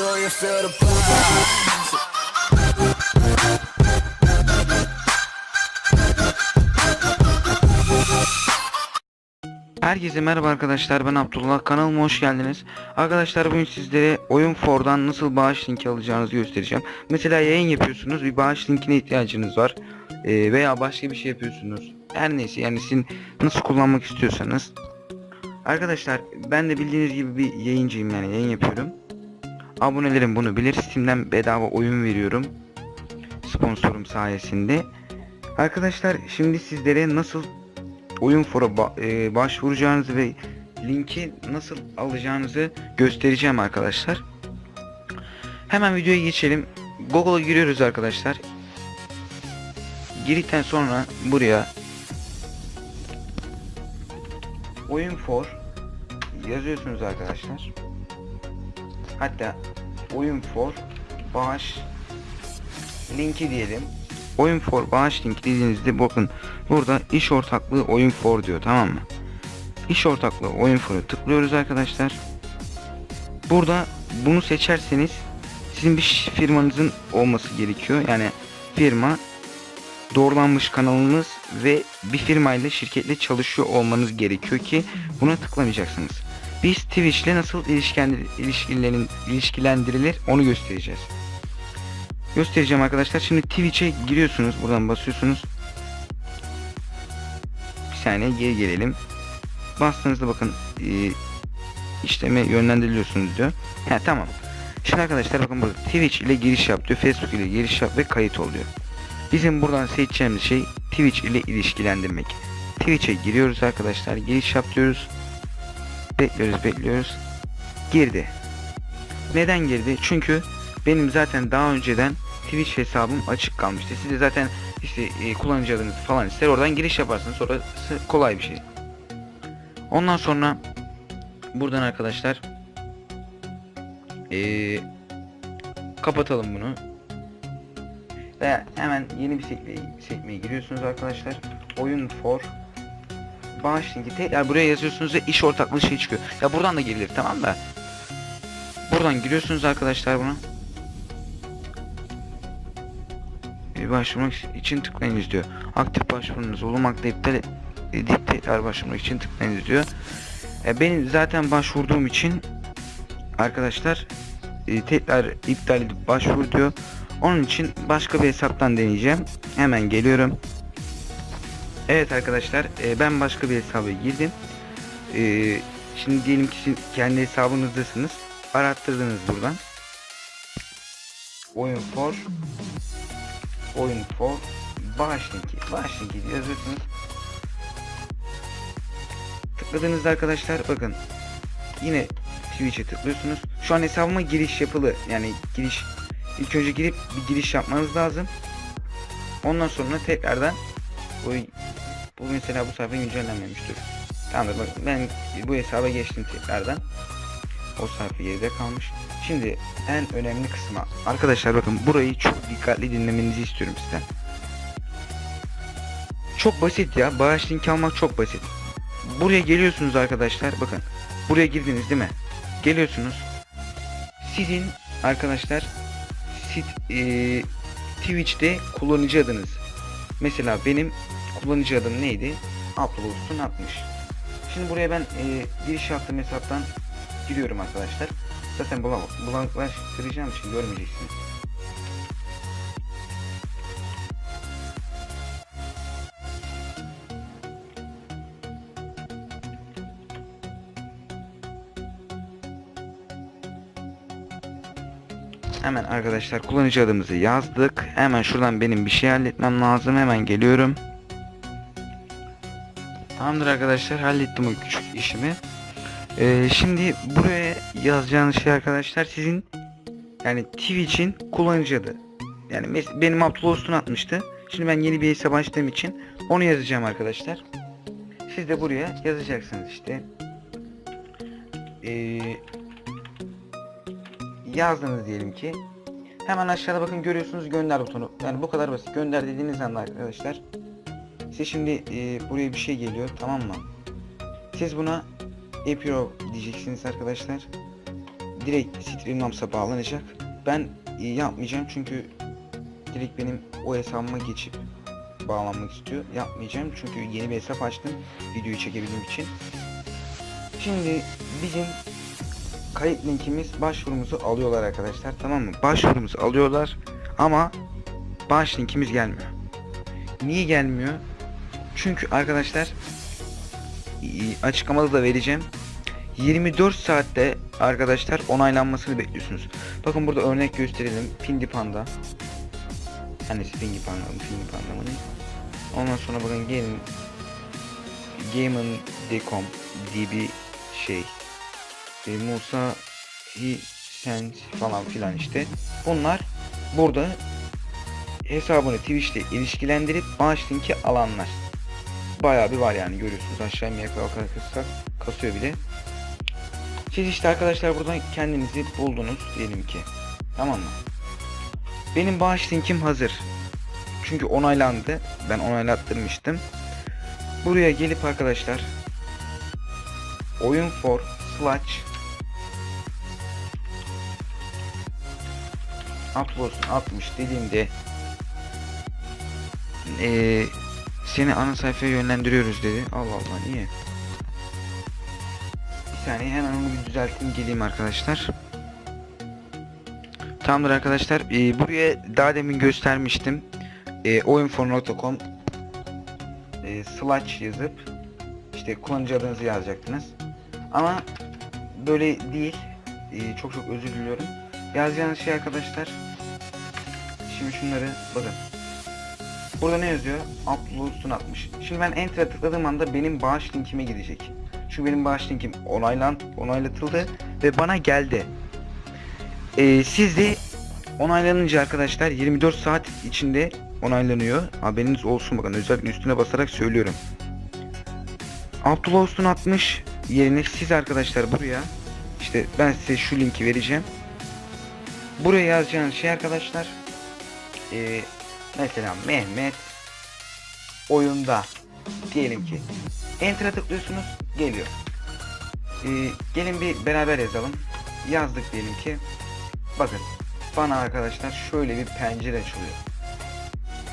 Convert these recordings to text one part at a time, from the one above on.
Do you feel the buzz? Herkese merhaba arkadaşlar ben Abdullah kanalıma hoş geldiniz. Arkadaşlar bugün sizlere oyun for'dan nasıl bağış linki alacağınızı göstereceğim. Mesela yayın yapıyorsunuz bir bağış linkine ihtiyacınız var. Ee, veya başka bir şey yapıyorsunuz. Her neyse yani sizin nasıl kullanmak istiyorsanız. Arkadaşlar ben de bildiğiniz gibi bir yayıncıyım yani yayın yapıyorum. Abonelerim bunu bilir. Steam'den bedava oyun veriyorum. Sponsorum sayesinde. Arkadaşlar şimdi sizlere nasıl oyun fora ba- e, başvuracağınızı ve linki nasıl alacağınızı göstereceğim arkadaşlar. Hemen videoya geçelim. Google'a giriyoruz arkadaşlar. Girdikten sonra buraya oyun for yazıyorsunuz arkadaşlar. Hatta oyun for bağış linki diyelim. Oyun for bağış linki dediğinizde bakın burada iş ortaklığı oyun for diyor tamam mı? İş ortaklığı oyun for'u tıklıyoruz arkadaşlar. Burada bunu seçerseniz sizin bir firmanızın olması gerekiyor. Yani firma doğrulanmış kanalınız ve bir firmayla şirketle çalışıyor olmanız gerekiyor ki buna tıklamayacaksınız. Biz Twitch ile nasıl ilişkilendir ilişkilendirilir onu göstereceğiz. Göstereceğim arkadaşlar. Şimdi Twitch'e giriyorsunuz. Buradan basıyorsunuz. Bir saniye geri gelelim. Bastığınızda bakın e, işleme yönlendiriliyorsunuz diyor. He tamam. Şimdi arkadaşlar bakın burada Twitch ile giriş yap diyor. Facebook ile giriş yap ve kayıt oluyor. Bizim buradan seçeceğimiz şey Twitch ile ilişkilendirmek. Twitch'e giriyoruz arkadaşlar. Giriş yap diyoruz. Bekliyoruz bekliyoruz. Girdi. Neden girdi? Çünkü benim zaten daha önceden Twitch hesabım açık kalmıştı. Siz de zaten işte e, kullanıcı adınızı falan ister. Oradan giriş yaparsınız. Sonrası kolay bir şey. Ondan sonra buradan arkadaşlar e, kapatalım bunu. Ve hemen yeni bir sekmeye, sekmeye giriyorsunuz arkadaşlar. Oyun for bağış linki tekrar buraya yazıyorsunuz ve iş ortaklığı şey çıkıyor. Ya buradan da girilir tamam da. Buradan giriyorsunuz arkadaşlar buna. Bir başvurmak için tıklayınız diyor. Aktif başvurunuz olmakta iptal edip başvurmak için tıklayınız diyor. E, benim zaten başvurduğum için arkadaşlar e, tekrar iptal edip başvur diyor. Onun için başka bir hesaptan deneyeceğim. Hemen geliyorum. Evet arkadaşlar e, ben başka bir hesaba girdim. E, şimdi diyelim ki kendi hesabınızdasınız. Arattırdınız buradan. Oyun for Oyun for Bağış linki. Bağış linki diye yazıyorsunuz. Tıkladığınızda arkadaşlar bakın yine Twitch'e tıklıyorsunuz. Şu an hesabıma giriş yapılı. Yani giriş ilk önce girip bir giriş yapmanız lazım. Ondan sonra tekrardan bu, bu mesela bu sayfa güncellenmemiştir. Tamamdır bak ben bu hesaba geçtim tekrardan. O sayfa geride kalmış. Şimdi en önemli kısma arkadaşlar bakın burayı çok dikkatli dinlemenizi istiyorum sizden. Çok basit ya. Bağış linki almak çok basit. Buraya geliyorsunuz arkadaşlar. Bakın. Buraya girdiniz değil mi? Geliyorsunuz. Sizin arkadaşlar sit, eee, Twitch'te kullanıcı adınız. Mesela benim kullanıcı adım neydi? Upload'un 60. Şimdi buraya ben eee, giriş yaptığım hesaptan giriyorum arkadaşlar. Zaten bulan bulanıklaştıracağım için görmeyeceksiniz. Hemen arkadaşlar kullanıcı adımızı yazdık. Hemen şuradan benim bir şey halletmem lazım. Hemen geliyorum. Tamamdır arkadaşlar hallettim o küçük işimi. Ee, şimdi buraya yazacağınız şey arkadaşlar sizin yani Twitch'in kullanıcı adı. Yani benim Abdullah atmıştı. Şimdi ben yeni bir hesap açtığım için onu yazacağım arkadaşlar. Siz de buraya yazacaksınız işte. Ee, yazdınız diyelim ki. Hemen aşağıda bakın görüyorsunuz gönder butonu. Yani bu kadar basit. Gönder dediğiniz anda arkadaşlar. Size şimdi e, buraya bir şey geliyor tamam mı? Siz buna Epiro diyeceksiniz arkadaşlar. direkt Streamlabs'a bağlanacak. Ben e, yapmayacağım çünkü direkt benim o hesabıma geçip bağlanmak istiyor. Yapmayacağım çünkü yeni bir hesap açtım videoyu çekebilmem için. Şimdi bizim kayıt linkimiz başvurumuzu alıyorlar arkadaşlar tamam mı? Başvurumuzu alıyorlar ama bağış linkimiz gelmiyor. Niye gelmiyor? Çünkü arkadaşlar açıklamada da vereceğim. 24 saatte arkadaşlar onaylanmasını bekliyorsunuz. Bakın burada örnek gösterelim. Pindi Panda. Annesi Pingi Panda mı? Pingi Panda mı? Ondan sonra bakın gelin Gamen.com diye bir şey. E, Musa Hisense falan filan işte. Bunlar burada hesabını Twitch'te ilişkilendirip bağış linki alanlar. Bayağı bir var yani görüyorsunuz aşağı inmeye kalkarsak kasıyor bile. Siz işte arkadaşlar buradan kendinizi buldunuz diyelim ki. Tamam mı? Benim bağış linkim hazır. Çünkü onaylandı. Ben onaylattırmıştım. Buraya gelip arkadaşlar oyun for slash upload 60 dediğimde eee seni ana sayfaya yönlendiriyoruz dedi. Allah Allah niye? Bir saniye hemen onu bir düzelteyim geleyim arkadaşlar. Tamamdır arkadaşlar. Ee, buraya daha demin göstermiştim. Ee, oyunfor.com e, slash yazıp işte kullanıcı adınızı yazacaktınız. Ama böyle değil. Ee, çok çok özür diliyorum. Yazacağınız şey arkadaşlar. Şimdi şunları bakın. Burada ne yazıyor? Upload'un atmış. Şimdi ben enter'a tıkladığım anda benim bağış linkime gidecek. Çünkü benim bağış linkim onaylan, onaylatıldı ve bana geldi. Ee, siz de onaylanınca arkadaşlar 24 saat içinde onaylanıyor. Haberiniz olsun bakın özellikle üstüne basarak söylüyorum. Upload'un atmış yerine siz arkadaşlar buraya işte ben size şu linki vereceğim. Buraya yazacağınız şey arkadaşlar ee, mesela Mehmet oyunda diyelim ki Enter'a tıklıyorsunuz geliyor. Ee, gelin bir beraber yazalım. Yazdık diyelim ki. Bakın bana arkadaşlar şöyle bir pencere açılıyor.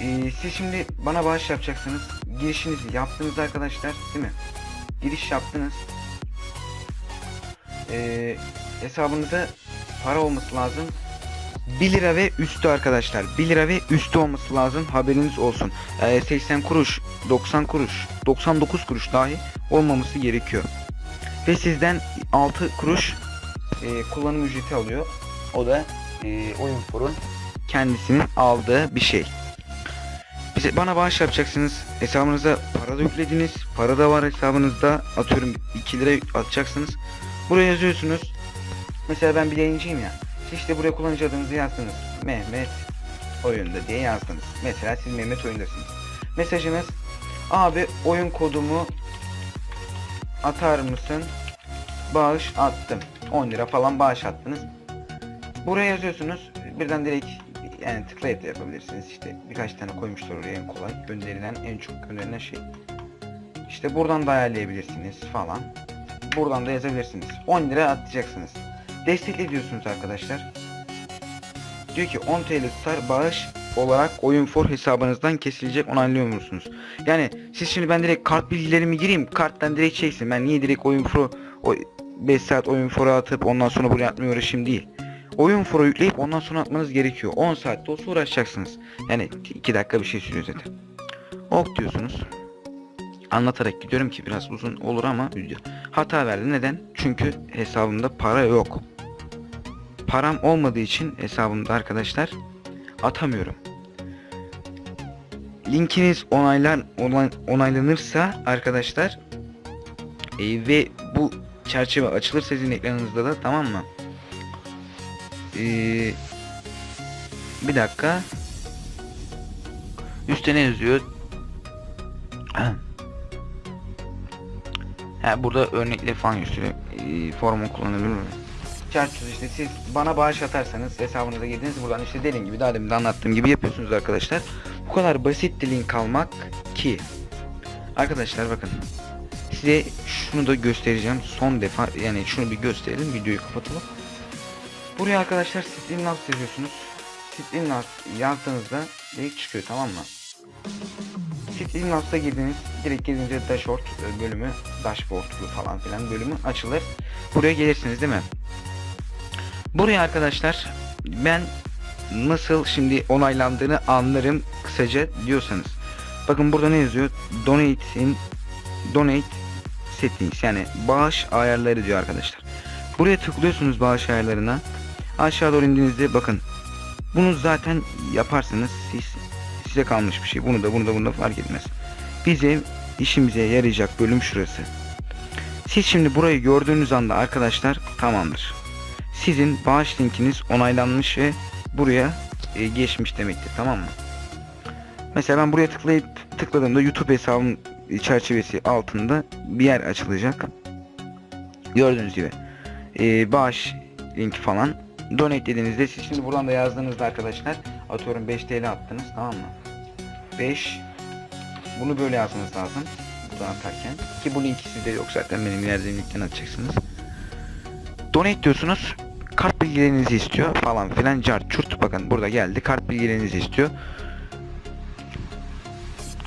Ee, siz şimdi bana bağış yapacaksınız. Girişinizi yaptınız arkadaşlar değil mi? Giriş yaptınız. Ee, hesabınıza para olması lazım. 1 lira ve üstü arkadaşlar. 1 lira ve üstü olması lazım. Haberiniz olsun. Ee, 80 kuruş, 90 kuruş, 99 kuruş dahi olmaması gerekiyor. Ve sizden 6 kuruş e, kullanım ücreti alıyor. O da e, oyun forun kendisinin aldığı bir şey. Bize bana bağış yapacaksınız. Hesabınıza para da yüklediniz. Para da var hesabınızda. Atıyorum 2 lira atacaksınız. Buraya yazıyorsunuz. Mesela ben bir yayıncıyım ya. İşte buraya kullanıcı adınızı yazdınız. Mehmet oyunda diye yazdınız. Mesela siz Mehmet oyundasınız. Mesajınız abi oyun kodumu atar mısın? Bağış attım. 10 lira falan bağış attınız. Buraya yazıyorsunuz. Birden direkt yani tıklayıp da yapabilirsiniz. İşte birkaç tane koymuşlar oraya en kolay. Gönderilen en çok gönderilen şey. İşte buradan da ayarlayabilirsiniz falan. Buradan da yazabilirsiniz. 10 lira atacaksınız. Destekle diyorsunuz arkadaşlar. Diyor ki 10 TL tutar bağış olarak oyun for hesabınızdan kesilecek onaylıyor musunuz? Yani siz şimdi ben direkt kart bilgilerimi gireyim karttan direkt çeksin ben niye direkt oyun for o 5 saat oyun for'a atıp ondan sonra buraya atmaya uğraşayım değil. Oyun for'a yükleyip ondan sonra atmanız gerekiyor. 10 saatte olsa uğraşacaksınız. Yani 2 dakika bir şey sürüyor zaten. Ok diyorsunuz. Anlatarak gidiyorum ki biraz uzun olur ama. Hata verdi. Neden? Çünkü hesabımda para yok. Param olmadığı için hesabımda arkadaşlar atamıyorum. Linkiniz onaylan onay- onaylanırsa arkadaşlar e, ve bu çerçeve açılırsa sizin ekranınızda da tamam mı? E, bir dakika. Üstte ne yazıyor? Ha burada örnekle falan gösteriyor. E, formu kullanılır mı? Çarçuz işte siz bana bağış atarsanız hesabınıza girdiniz buradan işte dediğim gibi daha demin de anlattığım gibi yapıyorsunuz arkadaşlar. Bu kadar basit link almak ki arkadaşlar bakın size şunu da göstereceğim son defa yani şunu bir gösterelim videoyu kapatalım. Buraya arkadaşlar Streamlabs yazıyorsunuz. Streamlabs yazdığınızda direkt çıkıyor tamam mı? Streamlabs'a girdiniz. Direkt girince dashboard e, bölümü, dashboard falan filan bölümü açılır. Buraya gelirsiniz değil mi? Buraya arkadaşlar ben nasıl şimdi onaylandığını anlarım kısaca diyorsanız. Bakın burada ne yazıyor? Donate in Donate settings yani bağış ayarları diyor arkadaşlar. Buraya tıklıyorsunuz bağış ayarlarına. Aşağı doğru indiğinizde bakın. Bunu zaten yaparsınız. Siz size kalmış bir şey. Bunu da bunu da bunu da fark etmez. Bize işimize yarayacak bölüm şurası. Siz şimdi burayı gördüğünüz anda arkadaşlar tamamdır. Sizin bağış linkiniz onaylanmış ve buraya e, geçmiş demektir tamam mı? Mesela ben buraya tıklayıp tıkladığımda YouTube hesabım çerçevesi altında bir yer açılacak. Gördüğünüz gibi e, bağış linki falan donate dediğinizde siz şimdi buradan da yazdığınızda arkadaşlar atıyorum 5 TL attınız tamam mı? 5 bunu böyle yazmanız lazım buradan atarken ki bu linki sizde yok zaten benim verdiğim linkten atacaksınız. Donate diyorsunuz kart bilgilerinizi istiyor falan filan cart çurt bakın burada geldi kart bilgilerinizi istiyor.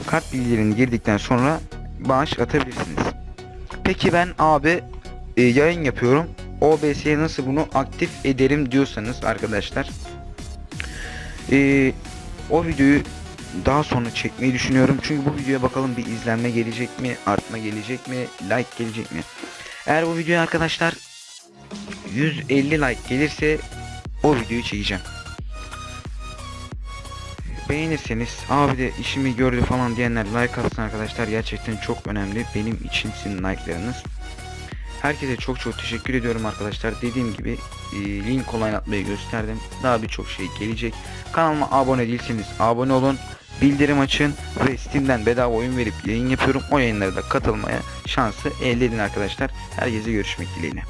Kart bilgilerini girdikten sonra bağış atabilirsiniz. Peki ben abi e, yayın yapıyorum. OBS'ye nasıl bunu aktif ederim diyorsanız arkadaşlar. e, o videoyu daha sonra çekmeyi düşünüyorum. Çünkü bu videoya bakalım bir izlenme gelecek mi, artma gelecek mi, like gelecek mi? Eğer bu videoya arkadaşlar 150 like gelirse o videoyu çekeceğim. Beğenirseniz abi de işimi gördü falan diyenler like atsın arkadaşlar gerçekten çok önemli benim için sizin like'larınız. Herkese çok çok teşekkür ediyorum arkadaşlar. Dediğim gibi e, link oynatmayı gösterdim. Daha birçok şey gelecek. Kanalıma abone değilseniz abone olun. Bildirim açın ve Steam'den bedava oyun verip yayın yapıyorum. O yayınlara da katılmaya şansı elde edin arkadaşlar. Herkese görüşmek dileğiyle.